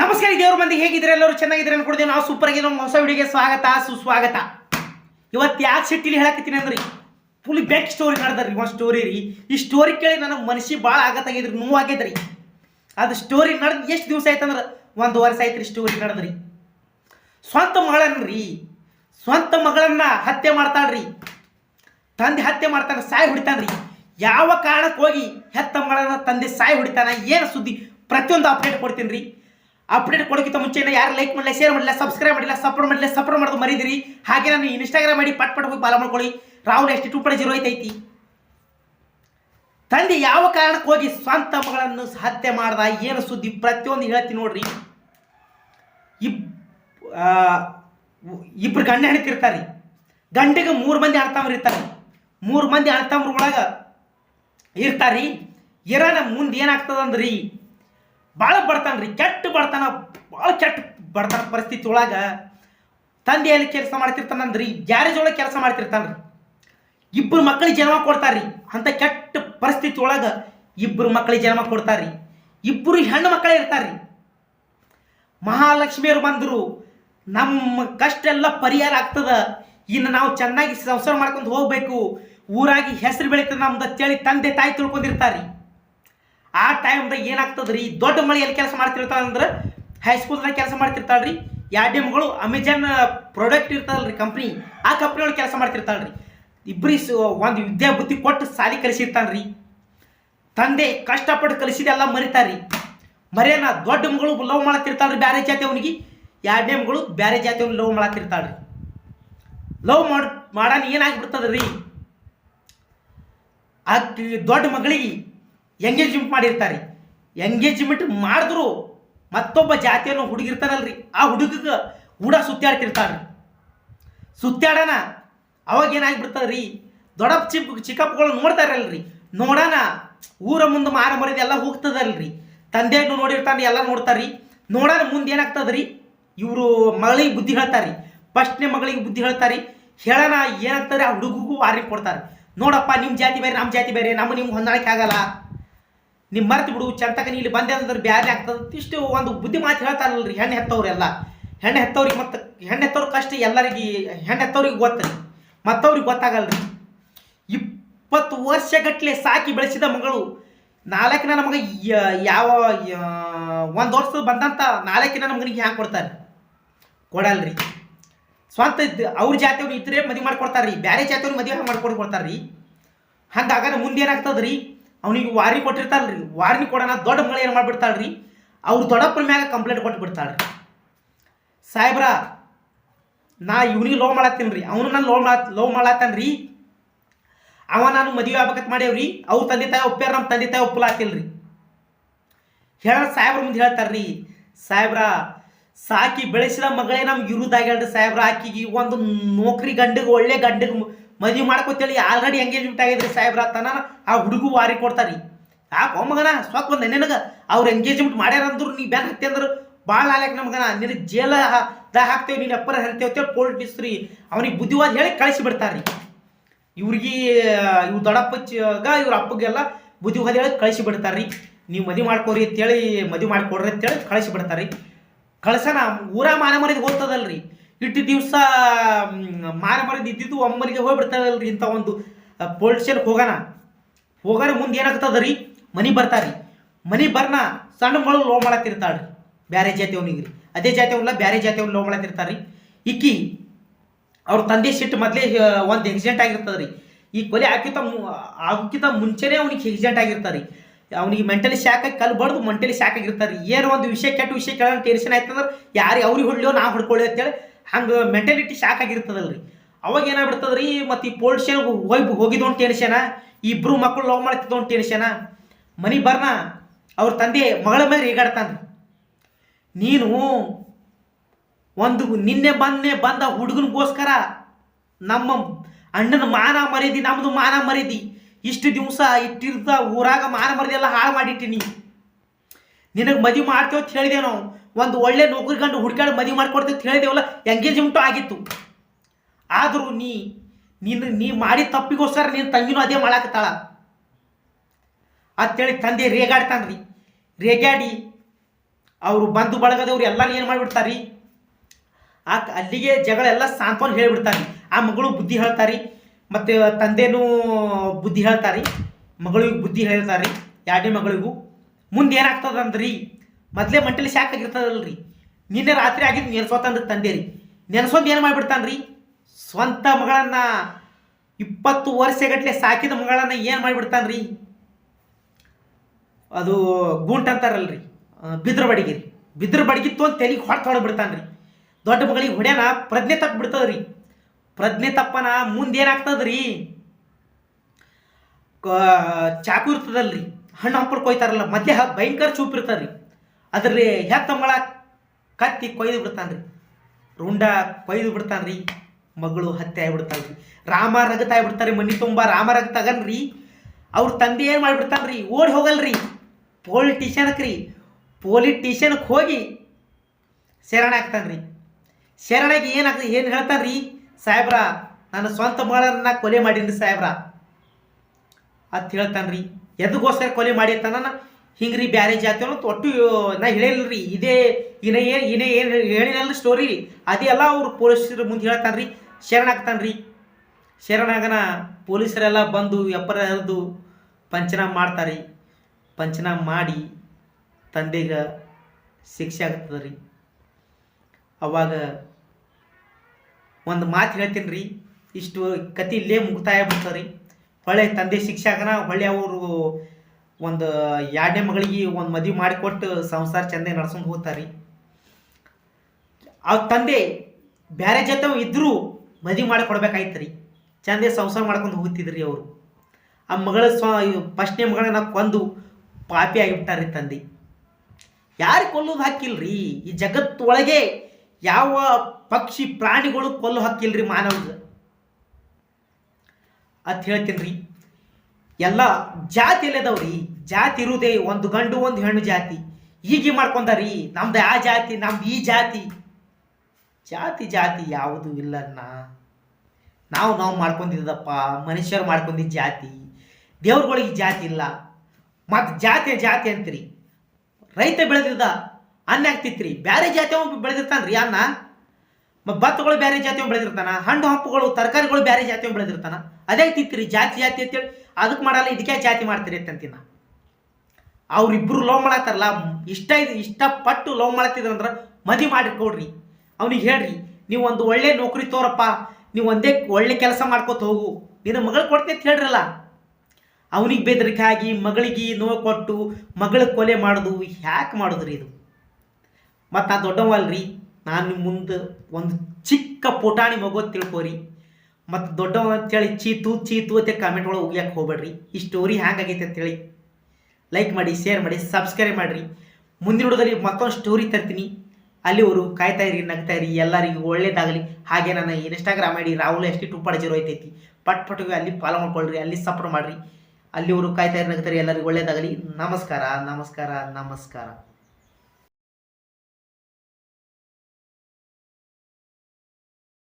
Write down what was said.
ನಮಸ್ಕಾರ ದೇವ್ರ ಮಂದಿ ಹೇಗಿದ್ರೆ ಎಲ್ಲರೂ ಚೆನ್ನಾಗಿದ್ರೆ ಅನ್ಕೊಡ್ತೀವಿ ನಾವು ಸೂಪರ್ ಆಗಿ ನಮ್ಮ ಹೊಸ ವಿಡಿಯೋಗೆ ಸ್ವಾಗತ, ಸುಸ್ವಾಗತ. ಇವತ್ತು ಯಾಕೆ ಸಿಟ್ಟಿಲಿ ಹೇಳಕತ್ತೀನಿ ಅಂದ್ರಿ? ಫುಲ್ ಬೆಕ್ ಸ್ಟೋರಿ ನಡೆದ್ರಿ ಒಂದು ಸ್ಟೋರಿ ರೀ. ಈ ಸ್ಟೋರಿ ಕೇಳಿ ನನಗೆ ಮನಸ್ಸಿ ಭಾಳ ಆಗತ್ತಾಗಿದ್ರಿ ನೋವು ಆಗೈತ್ರಿ ಅದು ಸ್ಟೋರಿ ನಡೆದು ಎಷ್ಟು ದಿವಸ ಆಯ್ತಂದ್ರೆ? ಒಂದು ವರ್ಷ ಆಯ್ತ್ರಿ ಸ್ಟೋರಿ ನಡೆದ್ರಿ. ಸ್ವಂತ ಮಗಳನ್ರಿ. ಸ್ವಂತ ಮಗಳನ್ನ ಹತ್ಯೆ ಮಾಡ್ತಾಳ್ರಿ. ತಂದೆ ಹತ್ಯೆ ಮಾಡ್ತಾನೆ, ಸಾಯಿ ಹೊಡಿತಾನ್ರಿ. ಯಾವ ಕಾರಣಕ್ಕೆ ಹೋಗಿ ಹೆತ್ತ ಮಗಳನ್ನ ತಂದೆ ಸಾಯಿ ಹೊಡಿತಾನ, ಏನು ಸುದ್ದಿ? ಪ್ರತಿಯೊಂದು ಅಪ್ಡೇಟ್ ಕೊಡ್ತೀನಿ ರೀ ಅಪ್ಡೇಟ್ ಕೊಡೋಕ್ಕಿಂತ ಮುಂಚೆ ಯಾರು ಲೈಕ್ ಮಾಡಲಿಲ್ಲ ಶೇರ್ ಮಾಡಿಲ್ಲ ಸಬ್ಸ್ಕ್ರೈಬ್ ಮಾಡಿಲ್ಲ ಸಪೋರ್ಟ್ ಮಾಡಿಲ್ಲ ಸಪೋರ್ಟ್ ಮಾಡೋದು ಮರಿದಿರಿ. ಹಾಗೆ ನಾನು ಇನ್ಸ್ಟಾಗ್ರಾಮ್ ಮಾಡಿ ಪಟ್ ಪಟ್ ಹೋಗಿ ಫಾಲೋ ಮಾಡ್ಕೊಳ್ಳಿ. ರಾಹುಲ್ ಎಷ್ಟು ಟೂ ಪಾಯಿಂಟ್ ಜೀರೋ ಐತೈತಿ. ತಂದೆ ಯಾವ ಕಾರಣಕ್ಕೆ ಹೋಗಿ ಸ್ವಂತ ಮಗಳನ್ನು ಹತ್ಯೆ ಮಾಡ್ದ, ಏನು ಸುದ್ದಿ, ಪ್ರತಿಯೊಂದು ಹೇಳ್ತೀನಿ ನೋಡ್ರಿ. ಇಬ್ ಇಬ್ರು ಗಂಡ ಹೆಣ್ತಿರ್ತಾರೆ ಗಂಡಿಗೆ ಮೂರು ಮಂದಿ ಅಣ್ಣತಮ್ಮರು ಇರ್ತಾರೆ. ಮೂರು ಮಂದಿ ಅಣ್ಣತಮ್ಮರ ಒಳಗೆ ಇರ್ತಾರ್ರಿ ಇರೋಣ ಮುಂದೆ ಏನಾಗ್ತದಂದ್ರಿ? ಭಾಳ ಬಡ್ತಾನ್ರಿ ಕೆಟ್ಟ ಬರ್ತಾನ ಭಾಳ ಕೆಟ್ಟ ಬರ್ತಾನ ಪರಿಸ್ಥಿತಿ ಒಳಗೆ ತಂದೆ ಎಲ್ಲಿ ಕೆಲಸ ಮಾಡ್ತಿರ್ತಾನಂದ್ರಿ, ಗ್ಯಾರೇಜ್ ಒಳಗೆ ಕೆಲಸ ಮಾಡ್ತಿರ್ತಾನ್ರಿ. ಇಬ್ಬರು ಮಕ್ಕಳಿಗೆ ಜನ್ಮ ಕೊಡ್ತಾರ್ರಿ, ಅಂತ ಕೆಟ್ಟ ಪರಿಸ್ಥಿತಿ ಒಳಗೆ ಇಬ್ಬರು ಮಕ್ಕಳಿಗೆ ಜನ್ಮ ಕೊಡ್ತಾರ್ರಿ. ಇಬ್ಬರು ಹೆಣ್ಣು ಮಕ್ಕಳೇ ಇರ್ತಾರ್ರಿ. ಮಹಾಲಕ್ಷ್ಮಿಯರು ಬಂದರು, ನಮ್ಮ ಕಷ್ಟ ಎಲ್ಲ ಪರಿಹಾರ ಆಗ್ತದ, ಇನ್ನು ನಾವು ಚೆನ್ನಾಗಿ ಸಂಸಾರ ಮಾಡ್ಕೊಂಡು ಹೋಗ್ಬೇಕು, ಊರಾಗಿ ಹೆಸರು ಬೆಳೀತದೆ ನಮ್ದು ಅಂತೇಳಿ ತಂದೆ ತಾಯಿ ತಿಳ್ಕೊಂಡಿರ್ತಾರ್ರಿ. ಆ ಟೈಮ್ದಾಗ ಏನಾಗ್ತದ್ರಿ? ದೊಡ್ಡ ಮಳೆಯಲ್ಲಿ ಕೆಲಸ ಮಾಡ್ತಿರ್ತಾಳೆ ಅಂದ್ರೆ ಹೈಸ್ಕೂಲ್ದಾಗ ಕೆಲಸ ಮಾಡ್ತಿರ್ತಾಳ್ರಿ. ಎಮ್ಗಳು ಅಮೆಜಾನ್ ಪ್ರಾಡಕ್ಟ್ ಇರ್ತದಲ್ರಿ ಕಂಪ್ನಿ ಆ ಕಂಪ್ನಿಯೊಳಗೆ ಕೆಲಸ ಮಾಡ್ತಿರ್ತಾಳ್ರಿ. ಇಬ್ಬರಿ ಒಂದು ವಿದ್ಯಾ ಬುದ್ಧಿ ಕೊಟ್ಟು ಸಾಲಿ ಕಲಿಸಿರ್ತಾನ್ರಿ. ತಂದೆ ಕಷ್ಟಪಟ್ಟು ಕಲಿಸಿದೆಲ್ಲ ಮರಿತಾರ್ರಿ. ಮರೇನ ದೊಡ್ಡ ಮಗಳು ಲವ್ ಮಾಡತ್ತಿರ್ತಾಳ್ರಿ ಬ್ಯಾರೆ ಜಾತಿ ಅವನಿಗೆ. ಎರಡನೇ ಮಗಳು ಬ್ಯಾರೆ ಜಾತಿ ಅವ್ನಿಗೆ ಲವ್ ಮಾಡತ್ತಿರ್ತಾಳ್ರಿ ಲವ್ ಮಾಡಿ ಮಾಡಾನ ಏನಾಗ್ಬಿಡ್ತದ್ರಿ? ಆ ದೊಡ್ಡ ಮಗಳಿಗೆ ಎಂಗೇಜ್ಮೆಂಟ್ ಮಾಡಿರ್ತಾರೆ. ಎಂಗೇಜ್ಮೆಂಟ್ ಮಾಡಿದ್ರು ಮತ್ತೊಬ್ಬ ಜಾತಿಯನ್ನು ಹುಡುಗಿರ್ತಾರಲ್ರಿ ಆ ಹುಡುಗಗೆ ಹುಡ ಸುತ್ತಾಡ್ತಿರ್ತಾರ್ರಿ ಸುತ್ತಾಡೋಣ, ಅವಾಗ ಏನಾಗ್ಬಿಡ್ತದ್ರಿ? ದೊಡ್ಡಪ್ಪ ಚಿಕ್ಕ ಚಿಕ್ಕಪ್ಪಗಳು ನೋಡ್ತಾರಲ್ರಿ. ನೋಡೋಣ, ಊರ ಮುಂದೆ ಮಾರ ಮರಿದ ಎಲ್ಲ ಹೋಗ್ತದಲ್ರಿ. ತಂದೆಯನ್ನು ನೋಡಿರ್ತಾನೆ, ಎಲ್ಲ ನೋಡ್ತಾರ್ರಿ. ನೋಡೋಣ ಮುಂದೆ ಏನಾಗ್ತದ್ರಿ? ಇವರು ಮಗಳಿಗೆ ಬುದ್ಧಿ ಹೇಳ್ತಾರ್ರಿ. ಫಸ್ಟ್ನೇ ಮಗಳಿಗೆ ಬುದ್ಧಿ ಹೇಳ್ತಾರ್ರಿ. ಹೇಳೋಣ, ಏನಾಗ್ತದೆ ಆ ಹುಡುಗಿಗೂ ವಾರಿ ಕೊಡ್ತಾರೆ ನೋಡಪ್ಪ ನಿಮ್ಮ ಜಾತಿ ಬೇರೆ ನಮ್ಮ ಜಾತಿ ಬೇರೆ, ನಮ್ಮ ನಿಮ್ಗೆ ಹೊಂದಾಣಿಕೆ ಆಗಲ್ಲ. ನಿಮ್ಮ ಮರ್ತು ಬಿಡು, ಚಂತಕ ನೀ ಇಲ್ಲಿ ಬಂದೆ ಅಂದ್ರೆ ಬ್ಯಾರೆ ಆಗ್ತದೆ. ಇಷ್ಟು ಒಂದು ಬುದ್ಧಿ ಮಾತು ಹೇಳ್ತಾರಲ್ರಿ ಹೆಣ್ಣು ಹೆತ್ತವ್ರೆಲ್ಲ ಹೆಣ್ಣು ಹೆತ್ತವ್ರಿಗೆ ಮತ್ತು ಹೆಣ್ಣು ಹೆತ್ತವ್ರ ಕಷ್ಟ ಎಲ್ಲರಿಗೆ, ಹೆಣ್ಣು ಹೆತ್ತವ್ರಿಗೆ ಗೊತ್ತರಿ ಮತ್ತವ್ರಿಗೆ ಗೊತ್ತಾಗಲ್ರಿ. ಇಪ್ಪತ್ತು ವರ್ಷಗಟ್ಟಲೆ ಸಾಕಿ ಬೆಳೆಸಿದ ಮಗಳು ನಾಲ್ಕಿನ ನಮಗೆ ಯಾವ ಒಂದು ವರ್ಷದ ಬಂದಂಥ ನಾಲ್ಕಿನ ನಮಗನಿಗೆ ಹ್ಯಾಂಗೆ ಕೊಡ್ತಾರೆ? ಕೊಡಲ್ರಿ. ಸ್ವಂತ ಅವ್ರ ಜಾತಿಯವ್ರು ಇದ್ರೆ ಮದುವೆ ಮಾಡ್ಕೊಡ್ತಾರ್ರಿ. ಬೇರೆ ಜಾತಿಯವ್ರು ಮದುವೆ ಮಾಡ್ಕೊಂಡು ಕೊಡ್ತಾರ್ರಿ ಹಂಗಾಗ ಮುಂದೆ ಏನಾಗ್ತದ್ರಿ? ಅವನಿಗೆ ವಾರಿ ಕೊಟ್ಟಿರ್ತಾಳ್ರಿ. ವಾರ್ನಿ ಕೊಡೋಣ, ದೊಡ್ಡ ಮಗಳು ಏನು ಮಾಡ್ಬಿಡ್ತಾಳ್ರಿ? ಅವ್ರು ದೊಡ್ಡಪ್ಪನ ಮ್ಯಾಗ ಕಂಪ್ಲೇಂಟ್ ಕೊಟ್ಟು ಬಿಡ್ತಾಳ್ರಿ ಸಾಹೇಬ್ರ, ನಾ ಇವ್ನಿಗೆ ಲೋ ಮಾಡತ್ತೀನಿ ರೀ ಅವನು ನಾನು ಲೋನ್ ಮಾಡತ್ತ ಲೋ ಮಾಡತ್ತಾನ ರೀ ಅವ ನಾನು ಮದುವೆ ಆಗ್ಬೇಕಂತ ಮಾಡ್ಯಾವ್ರಿ, ಅವ್ರ ತಂದೆ ತಾಯಿ ಒಪ್ಪ್ಯಾರ ನಮ್ಮ ತಂದೆ ತಾಯಿ ಒಪ್ಪಲಾತಿಲ್ರಿ ಹೇಳ, ಸಾಹೇಬ್ರ ಮುಂದೆ ಹೇಳ್ತಾರ್ರಿ, ಸಾಹೇಬ್ರ, ಸಾಕಿ ಬೆಳೆಸಿದ ಮಗಳೇ ನಮ್ಗೆ ಇರುದಾಗ್ಯಾಳ್ರಿ ಸಾಹೇಬ್ರ, ಆಕಿಗೆ ಒಂದು ನೌಕರಿ ಗಂಡಿಗೆ, ಒಳ್ಳೆ ಗಂಡಿಗೆ ಮದುವೆ ಮಾಡ್ಕೊತೇಳಿ ಆಲ್ರೆಡಿ ಎಂಗೇಜ್ಮೆಂಟ್ ಆಗಿದ್ರಿ ಸಾಹೇಬ್ರ ತನ ಆ ಹುಡುಗು ವಾರಿ ಕೊಡ್ತಾರಿ. ಯಾಕೆ ಮಗನ ಸ್ವಕ್ ಬಂದ ನಿನಗೆ ಅವ್ರು ಎಂಗೇಜ್ಮೆಂಟ್ ಮಾಡ್ಯಾರ ಅಂದ್ರು ನೀ ಬ್ಯಾನ್ ಹತ್ತಿ ಅಂದ್ರೆ ಭಾಳ ಆಲ್ಯಾಕ ನಮಗನ ನಿನ್ನ ಜೇಲ ದ ಹಾಕ್ತೇವೆ, ನೀನು ಅಪ್ಪರ ಹರಿತೇವೆ ಅಂತೇಳಿ ಪೊಲಿಟಿಕ್ಸ್ ರೀ ಅವ್ನಿಗೆ ಬುದ್ಧಿವಾದ ಹೇಳಿ ಕಳಿಸಿ ಬಿಡ್ತಾರ್ರಿ ಇವ್ರಿಗೆ ಇವ್ ದೊಡ್ಡಪ್ಪಗ ಇವ್ರ ಅಪ್ಪಗೆಲ್ಲ ಬುದ್ಧಿವಾದ ಹೇಳಿ ಕಳಿಸಿ ಬಿಡ್ತಾರ್ರಿ. ನೀವು ಮದುವೆ ಮಾಡ್ಕೋರಿ ಅಂತೇಳಿ ಮದುವೆ ಮಾಡ್ಕೊಡ್ರಿ ಅಂತೇಳಿ ಕಳಿಸಿ ಬಿಡ್ತಾರ್ರಿ. ಕಳ್ಸನ ಊರ ಮಾನ ಹೋಗ್ತದಲ್ಲ ಹೋಗ್ತದಲ್ರಿ. ಇಟ್ಟು ದಿವಸ ಮಾರ ಮರಿದ ಇದ್ದಿದ್ದು ಒಮ್ಮನಿಗೆ ಹೋಗ್ಬಿಡ್ತಾರಲ್ರಿ ಇಂಥ ಒಂದು ಪೊಲೀಸ್ಟೇಷನ್ಗೆ ಹೋಗೋಣ. ಹೋಗೋಣ ಮುಂದೆ ಏನಾಗ್ತದ ರೀ ಮನಿ ರೀ ಮನೆ ಬರ್ನ ಸಣ್ಣ ಮಗಳು ಲೋ ಮಾಡತ್ತಿರ್ತಾಳ್ರಿ ಬ್ಯಾರೆ ಜಾತಿಯವನಿಗೆ ರೀ ಅದೇ ಜಾತಿಯವಲ್ಲ ಬೇರೆ ಜಾತಿಯವ್ನ ಲೋ ಮಾಡತ್ತಿರ್ತಾರ್ರಿ ಇಕ್ಕಿ ಅವ್ರ ತಂದೆ ಸಿಟ್ಟು ಮೊದಲೇ ಒಂದು ಎಕ್ಸಿಡೆಂಟ್ ಆಗಿರ್ತದೆ ರೀ ಈ ಕೊಲೆ ಹಾಕಿತ ಆಗೋಕ್ಕಿಂತ ಮುಂಚೆನೇ ಅವ್ನಿಗೆ ಎಕ್ಸಿಡೆಂಟ್ ಆಗಿರ್ತಾರೆ ರೀ ಅವನಿಗೆ ಮೆಂಟಲಿ ಶಾಕ್ ಆಗಿ ಕಲ್ ಬಡ್ದು ಮೆಂಟಲಿ ಶಾಕ್ ಆಗಿರ್ತಾರೆ ಏನೋ ಒಂದು ವಿಷಯ ಕೆಟ್ಟ ವಿಷಯ ಕೇಳೋಣ ಟೆನ್ಷನ್ ಆಯ್ತಂದ್ರೆ ಯಾರು ಅವ್ರಿಗೆ ಹೊಡ್ಲಿಯೋ ನಾ ಹೊಡ್ಕೊಳ್ಳಿ ಅಂತೇಳಿ ಹಂಗೆ ಮೆಂಟಾಲಿಟಿ ಶಾಕ್ ಆಗಿರ್ತದಲ್ರಿ. ಅವಾಗ ಏನಾಗ್ಬಿಡ್ತದ ರೀ ಮತ್ತು ಈ ಪೋಲ್ಷನ್ ಹೋಗಿ ಹೋಗಿದ್ದು ಅಂತ ಟೆನ್ಷನ ಇಬ್ಬರು ಮಕ್ಕಳು ಲವ್ ಮಾಡ್ತಿದ್ದು ಅಂತ ಟೆನ್ಷನ ಮನಿ ಬರ್ನ, ಅವ್ರ ತಂದೆ ಮಗಳ ಮೇಲೆ ರೇಗಾಡ್ತಾನೆ ನೀನು ಒಂದು ನಿನ್ನೆ ಬಂದನೆ ಬಂದ ಹುಡುಗನಿಗೋಸ್ಕರ ನಮ್ಮ ಅಣ್ಣನ ಮಾನ ಮರೀದಿ ನಮ್ಮದು ಮಾನ ಮರೀದಿ ಇಷ್ಟು ದಿವಸ ಇಟ್ಟಿರ್ದ ಊರಾಗ ಮಾನ ಮರದಿ ಎಲ್ಲ ಹಾಳು ಮಾಡಿಟ್ಟಿನಿ. ನಿನಗೆ ಮದುವೆ ಮಾಡ್ತೇವೆ ಅಂತ ಹೇಳಿದೆ ನಾವು. ಒಂದು ಒಳ್ಳೆ ನೌಕರಿ ಕಂಡು ಹುಡ್ಕಾಡಿ ಮದುವೆ ಅಂತ ಹೇಳಿದೇವಲ್ಲ ಎಂಗೇಜ್ಮೆಂಟು ಆಗಿತ್ತು. ಆದರೂ ನೀ ನಿನ್ನ ನೀ ಮಾಡಿದ ತಪ್ಪಿಗೋಸ್ಕರ ನಿನ್ನ ತಂಗಿನೂ ಅದೇ ಮಾಡಾಕತ್ತಾಳ. ಅಂತೇಳಿ ತಂದೆ ರೇಗಾಡ್ತಾನ್ರಿ. ರೇಗಾಡಿ ಅವರು ಬಂದು ಬಳಗದವ್ರು ಎಲ್ಲರೂ ಏನು ಮಾಡಿಬಿಡ್ತಾರಿ ಆ ಅಲ್ಲಿಗೆ ಜಗಳೆಲ್ಲ ಸಾಂತ್ವನ ಹೇಳಿಬಿಡ್ತಾರೆ ಆ ಮಗಳು ಬುದ್ಧಿ ಹೇಳ್ತಾರೆ ಮತ್ತು ತಂದೆನೂ ಬುದ್ಧಿ ಹೇಳ್ತಾರಿ ಮಗಳಿಗೂ ಬುದ್ಧಿ ಹೇಳ್ತಾರಿ ಎರಡನೇ ಮಗಳಿಗೂ. ಮುಂದೆ ಏನಾಗ್ತದಂದ್ರಿ? ಮೊದಲೇ ಮಂಟಲಿ ಶಾಕ್ ಆಗಿರ್ತದಲ್ರಿ. ನಿನ್ನೆ ರಾತ್ರಿ ಆಗಿದ್ದು ನೆನೆಸೋತಂದ್ರೆ ತಂದೆ ರೀ ನೆನೆಸೋದು ಏನು ಮಾಡಿಬಿಡ್ತಾನ್ರಿ? ಸ್ವಂತ ಮಗಳನ್ನ ಇಪ್ಪತ್ತು ವರ್ಷಗಟ್ಟಲೆ ಸಾಕಿದ ಮಗಳನ್ನು ಏನು ಮಾಡಿಬಿಡ್ತಾನ್ರಿ? ಅದು ಗೂಂಟ್ ಅಂತಾರಲ್ರಿ. ರೀ ಬಿದ್ರ ಬಡಿಗೆ ರೀ. ಬಿದ್ರ ಬಡಿಗೆ ತೊಂದು ತೆಲಿಗೆ ಹೊಡೆದು ಹೊಡೆದ್ಬಿಡ್ತಾನೆ ಬಿಡ್ತಾನ್ರಿ. ದೊಡ್ಡ ಮಗಳಿಗೆ ಹೊಡ್ಯಾನ ಪ್ರಜ್ಞೆ ತಪ್ಪಿಬಿಡ್ತದೆ ರೀ ಪ್ರಜ್ಞೆ ತಪ್ಪನ ಮುಂದೆ ಏನಾಗ್ತದ್ರಿ ಕ- ಚಾಕು ಇರ್ತದಲ್ರಿ. ಹಣ್ಣು ಹಂಪರ್ ಕೊಯ್ತಾರಲ್ಲ ಮಧ್ಯ ಭಯಂಕರ ಚೂಪ್ ಇರ್ತದ್ರಿ. ಅದ್ರಲ್ಲಿ ಹೆತ್ತ ಮಗಳ ಕತ್ತಿ ಕೊಯ್ದು ಬಿಡ್ತಾನ್ರಿ. ರುಂಡ ಕೊಯ್ದು ಬಿಡ್ತಾನ್ರಿ. ಮಗಳು ಹತ್ಯೆ ಆಗ್ಬಿಡ್ತಾಳ್ರಿ ರಾಮ ರಗತ ಆಗ್ಬಿಡ್ತಾರೆ ಮನಿ ತುಂಬ ರಾಮ ರಗತ ತಗನ್ರಿ ಅವ್ರ ತಂದೆ ಏನು ಮಾಡಿಬಿಡ್ತಾನ್ರಿ? ಓಡಿ ಹೋಗಲ್ರಿ. ಪೊಲಿಟಿಷನ್ಕ್ ರೀ ಪೊಲಿಟಿಷನ್ಗೆ ಹೋಗಿ ಶರಣ ಆಗ್ತಾನ್ರಿ. ಶರಣಾಗಿ ಏನಾಗ್ತದೆ ಏನು ಹೇಳ್ತಾನ್ರಿ? ಸಾಹೇಬ್ರ, ನನ್ನ ಸ್ವಂತ ಮಗಳನ್ನ ಕೊಲೆ ಮಾಡೀನಿ ಸಾಹೇಬ್ರ. ಅಂತ ಹೇಳ್ತಾನ್ರಿ ಎದಗೋಸ್ಕರ ಕೊಲೆ ಮಾಡಿ ಅಂತಾನ ಹಿಂಗ್ರಿ ಬ್ಯಾರೆ ಜಾತಿ ಅನ್ನೋದು ಒಟ್ಟು ನಾ ಹೇಳಿಲ್ರಿ. ಇದೇ ಇನ್ನ ಏನು ಇನ್ನೇ ಏನು ಹೇಳಿಲ್ಲ ಸ್ಟೋರಿ ಅದೇ ಎಲ್ಲ ಅವ್ರು ಪೊಲೀಸರ ಮುಂದೆ ಹೇಳ್ತಾನ್ರಿ. ಶರಣಾಗ್ತಾನ್ರಿ ಶರಣಾಗನ ಪೊಲೀಸರೆಲ್ಲ ಬಂದು ಎಪ್ಪರ ಹರಿದು ಪಂಚನಾಮ ಮಾಡ್ತಾರೆ. ಪಂಚನಾಮ ಮಾಡಿ ತಂದೆಗೆ ಶಿಕ್ಷೆ ಆಗ್ತದೆ ರೀ ಅವಾಗ ಒಂದು ಮಾತು ಹೇಳ್ತೀನಿ ರೀ ಇಷ್ಟು ಕತೆ ಇಲ್ಲೇ ಮುಕ್ತಾಯ ಬಿಡ್ತಾರೆ ರೀ ಹೊಳೆ ತಂದೆ ಶಿಕ್ಷಕನ ಹೊಳ್ಳೆ ಅವರು ಒಂದು ಎರಡನೇ ಮಗಳಿಗೆ ಒಂದು ಮದುವೆ ಮಾಡಿಕೊಟ್ಟು ಸಂಸಾರ ಚಂದ ನಡ್ಸ್ಕೊಂಡು ಹೋಗ್ತಾರೆ. ಆ ತಂದೆ ಬೇರೆ ಜೊತೆ ಇದ್ದರೂ ಮದುವೆ ಮಾಡಿ ಕೊಡ್ಬೇಕಾಯ್ತು ರೀ ಚಂದೆ ಸಂಸಾರ ಮಾಡ್ಕೊಂಡು ಹೋಗ್ತಿದ್ರಿ ಅವರು. ಆ ಮಗಳ ಸ್ವ ಫಸ್ಟ್ನೇ ಮಗಳನ್ನ ಕೊಂದು ಪಾಪಿ ಆಗಿಬಿಟ್ಟಾರ್ರಿ ತಂದೆ. ಯಾರು ಕೊಲ್ಲೋದು ಹಾಕಿಲ್ರಿ ಈ ಜಗತ್ತೊಳಗೆ ಯಾವ ಪಕ್ಷಿ ಪ್ರಾಣಿಗಳು ಕೊಲ್ಲು ಹಾಕಿಲ್ರಿ ಮಾನವ ಅಂತ ಹೇಳ್ತೀನಿ ರೀ ಎಲ್ಲ ಜಾತಿ ಎಲ್ಲದವ್ರಿ ಜಾತಿ ಇರುವುದೇ ಒಂದು ಗಂಡು ಒಂದು ಹೆಣ್ಣು ಜಾತಿ. ಹೀಗೆ ಮಾಡ್ಕೊಂಡಾರಿ, ನಮ್ದು ಆ ಜಾತಿ, ನಮ್ದು ಈ ಜಾತಿ. ಜಾತಿ ಜಾತಿ ಯಾವುದು ಇಲ್ಲನ್ನ ನಾವು ನಾವು ಮಾಡ್ಕೊಂಡಿದ್ದಪ್ಪ ಮನುಷ್ಯರು ಮಾಡ್ಕೊಂಡಿದ್ದ ಜಾತಿ. ದೇವ್ರುಗಳಿಗೆ ಜಾತಿ ಇಲ್ಲ. ಮತ್ತು ಜಾತಿ ಜಾತಿ ಅಂತೀರಿ. ರೈತ ಬೆಳೆದಿದ್ದ ಅನ್ನ ಆಗ್ತಿತ್ರಿ ಬೇರೆ ಜಾತಿ ಬೆಳೆದಿರ್ತಾನ್ರಿ ಅನ್ನ. ಭತ್ತಗಳು ಬೇರೆ ಜಾತಿ ಬೆಳೆದಿರ್ತಾನ. ಹಣ್ಣು ಹಂಪುಗಳು ತರಕಾರಿಗಳು ಬೇರೆ ಜಾತಿ ಬೆಳೆದಿರ್ತಾನ. ಅದೇ ತಿತ್ರಿ ಜಾತಿ ಜಾತಿ ಅಂತೇಳಿ. ಅದಕ್ಕೆ ಮಾಡಲ್ಲ, ಇದಕ್ಕೆ ಜಾತಿ ಮಾಡ್ತೀರಿ ಅಂತಂತಿನ. ಅವ್ರಿಬ್ರು ಲವ್ ಮಾಡತ್ತಾರಲ್ಲ ಇಷ್ಟ ಇದು ಇಷ್ಟಪಟ್ಟು ಲವ್ ಮಾಡತ್ತಿದ್ರಂದ್ರೆ ಮದುವೆ ಮಾಡಿಕೊಡ್ರಿ. ಅವ್ನಿಗೆ ಹೇಳ್ರಿ, ನೀವು ಒಂದು ಒಳ್ಳೆ ನೌಕರಿ ತೋರಪ್ಪ, ನೀವು ಒಂದೇ ಒಳ್ಳೆ ಕೆಲಸ ಮಾಡ್ಕೊತ ಹೋಗು. ನಿನ್ನ ಮಗಳು ಕೊಡ್ತೈತೆ ಅಂತ ಹೇಳ್ರಲ್ಲ. ಅವನಿಗೆ ಬೆದರಿಕೆ ಆಗಿ ಮಗಳಿಗೆ ನೋವು ಕೊಟ್ಟು ಮಗಳ ಕೊಲೆ ಮಾಡೋದು ಯಾಕೆ ಮಾಡೋದ್ರಿ ಇದು. ಮತ್ತು ನಾ ದೊಡ್ಡವಲ್ರಿ ನಾನು ಮುಂದೆ ಒಂದು ಚಿಕ್ಕ ಪುಟಾಣಿ ಮಗು ತಿಳ್ಕೊರಿ. ಮತ್ತು ದೊಡ್ಡವ ಅಂತೇಳಿ ಚೀತು ಚೀತು ಅಂತ ಕಾಮೆಂಟ್ ಒಳಗೆ ಹೋಗ್ಯಾಕೆ ಹೋಗ್ಬೇಡ್ರಿ. ಈ ಸ್ಟೋರಿ ಹ್ಯಾಂಗಾಗೈತೆ ಅಂತೇಳಿ ಲೈಕ್ ಮಾಡಿ ಶೇರ್ ಮಾಡಿ ಸಬ್ಸ್ಕ್ರೈಬ್ ಮಾಡಿರಿ. ಮುಂದಿನ ಹುಡುಗರಿಗೆ ಮತ್ತೊಂದು ಸ್ಟೋರಿ ತರ್ತೀನಿ. ಅಲ್ಲಿವರು ಕಾಯ್ತಾ ಇರಿ, ನಗ್ತಾ ಇರಿ, ಎಲ್ಲರಿಗೂ ಒಳ್ಳೇದಾಗಲಿ. ಹಾಗೆ ನನ್ನ ಇನ್ಸ್ಟಾಗ್ರಾಮ್ ಐಡಿ ರಾಹುಲ್ ಎಷ್ಟು ಟಿ ಜೀರೋ ಐತೈತಿ. ಪಟ್ ಪಟ್ಟಿಗೆ ಅಲ್ಲಿ ಫಾಲೋ ಮಾಡ್ಕೊಳ್ರಿ, ಅಲ್ಲಿ ಸಪೋರ್ಟ್ ಮಾಡಿರಿ. ಅಲ್ಲಿವರು ಕಾಯ್ತಾ ಇರಿ ನಗ್ತಾರೆ ಎಲ್ಲರಿಗೂ ಒಳ್ಳೇದಾಗಲಿ. ನಮಸ್ಕಾರ ನಮಸ್ಕಾರ ನಮಸ್ಕಾರ.